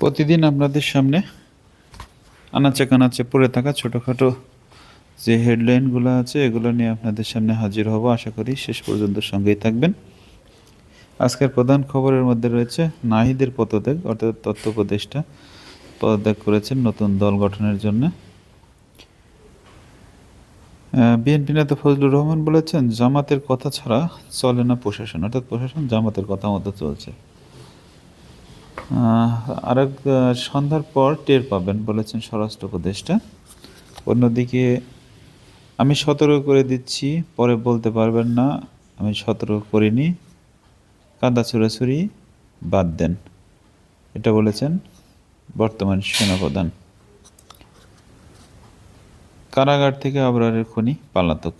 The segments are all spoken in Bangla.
প্রতিদিন আপনাদের সামনে আনাচে কানাচে পড়ে থাকা ছোটোখাটো যে হেডলাইনগুলো আছে, এগুলো নিয়ে আপনাদের সামনে হাজির হব। আশা করি শেষ পর্যন্ত সঙ্গেই থাকবেন। আজকের প্রধান খবরের মধ্যে রয়েছে, নাহিদের পদত্যাগ, অর্থাৎ তথ্য উপদেষ্টা পদত্যাগ করেছেন নতুন দল গঠনের জন্য। বিএনপি নেতা ফজলুর রহমান বলেছেন, জামাতের কথা ছাড়া চলে না প্রশাসন, অর্থাৎ প্রশাসন জামাতের কথা মতো চলছে। আরেক সন্ধ্যার পর টের পাবেন বলেছেন স্বরাষ্ট্র উপদেষ্টা। অন্যদিকে আমি সতর্ক করে দিচ্ছি, পরে বলতে পারবেন না, আমি সতর্ক করিনি। কাদা ছুড়াছুড়ি বাদ দেন, এটা বলেছেন বর্তমান সেনাপ্রধান। কারাগার থেকে আবরারের খনি পালাতক।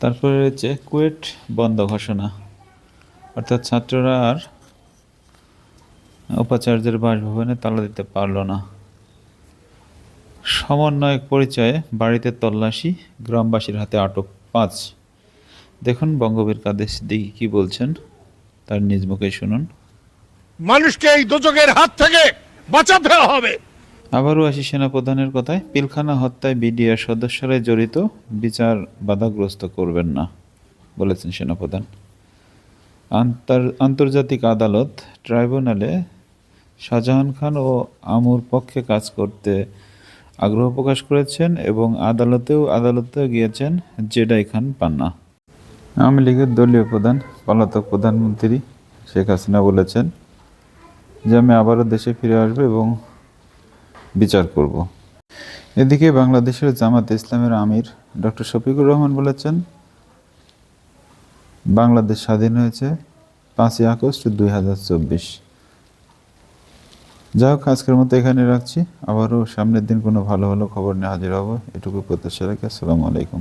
তারপরে রয়েছে কুয়েট বন্ধ ঘোষণা। অর্থাৎ ছাত্ররা আর উপাচার্যের বাসভবনে তালা দিতে পারল না। সমন্বয়ক পরিচয়ে বাড়িতে তল্লাশি, গ্রামবাসীর হাতে আটক পাঁচ। দেখুন বঙ্গবীর কাদের সিদ্দিকী কি বলছেন, তার নিজ মুখে শুনুন। মানুষকে এই দোজকের হাত থেকে বাঁচাতে হবে। আবারও আসি সেনাপ্রধানের কথায়, পিলখানা হত্যায় বিডিআর সদস্যরাই জড়িত, বিচার বাধাগ্রস্ত করবেন না, বলেছেন সেনাপ্রধান। আন্তর, আন্তর্জাতিক আদালত ট্রাইব্যুনালে শাহজাহান খান ও আমুর পক্ষে কাজ করতে আগ্রহ প্রকাশ করেছেন এবং আদালতেও আদালতেও গিয়েছেন জেডাই খান পান্না। আওয়ামী লীগের দলীয় প্রধান, পলাতক প্রধানমন্ত্রী শেখ হাসিনা বলেছেন যে আমি আবারও দেশে ফিরে আসব এবং বিচার করব। এদিকে বাংলাদেশের জামাত ইসলামের আমির ডক্টর শফিকুর রহমান বলেছেন, বাংলাদেশ স্বাধীন হয়েছে পাঁচই আগস্ট দুই হাজার চব্বিশ। যাই হোক, আজকের মতো এখানে রাখছি। আবারও সামনের দিন কোনো ভালো ভালো খবর নিয়ে হাজির হব, এটুকু প্রত্যাশা রাখি। আসসালামু আলাইকুম।